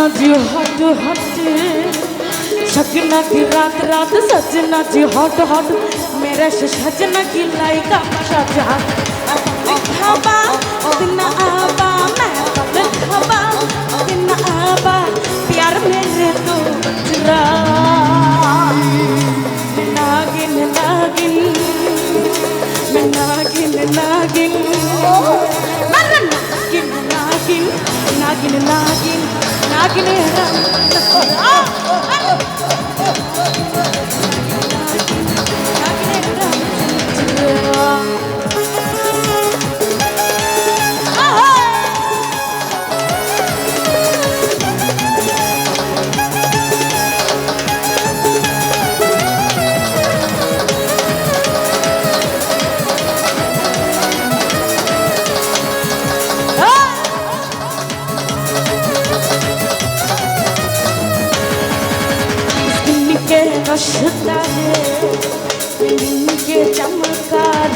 सजना जी हट हट सजना की रात रात सजना जी हट हट मेरे से सजना की लाइका सजा खाबा दिन आबा मैं पल खाबा दिन आबा। प्यार मेरे तो चुरा नागिन। नागिन मैं नागिन। नागिन मैं नागिन नागिन। नागिन नागिन। Agni Ram रश्ता है दिन के चमकार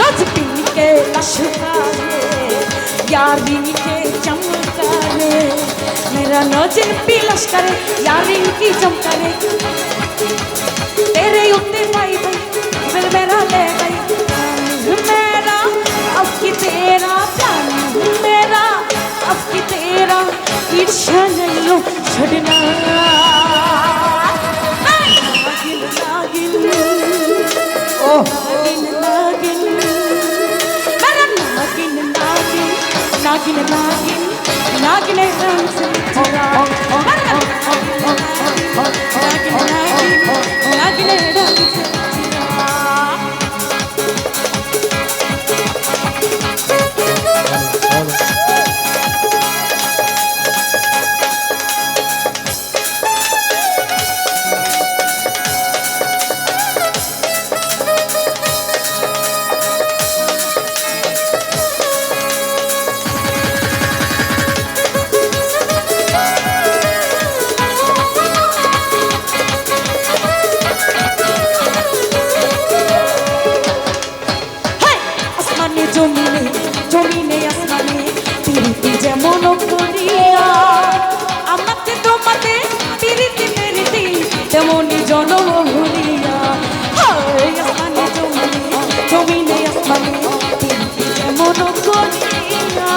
नच दिन के रश्ता है के चमकार मेरा नज़र भी लश्कर यारी की चमकारे तेरे उत्ते भाई भाई फिर मेरा ले गई मेरा, अब की तेरा प्यार मेरा, अब की तेरा ईर्ष्या नहीं लो, छड़ना Thank you. তেমনি জনম ভুলিয়া হাই! আসমানে জমিনে জমিনে আসমানে পিরিতি যেমন করিয়া।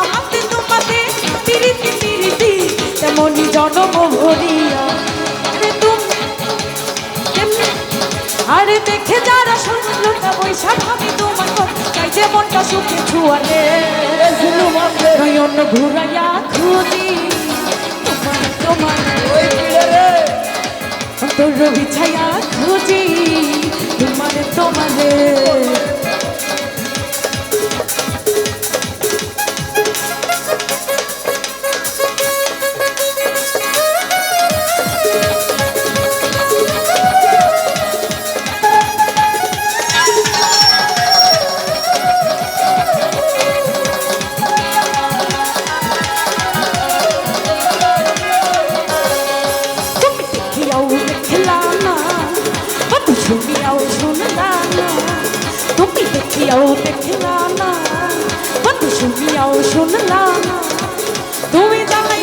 আমাতে তোমাতে পিরিতি পিরিতি তেমনি জনম ভরিয়া আরে তুমি কেমনে আরে দেখে যারা শুনলোটা বৈশা ভাবি তোমার চাই যে মনটা সুখে ছুয়ালে। নয়ন ঘুরাইয়া খুঁজি তোমারে দেখিয়াও দেখলা না। তুই শুনিয়াও শুনলা না। তুমি জ্বালাইয়া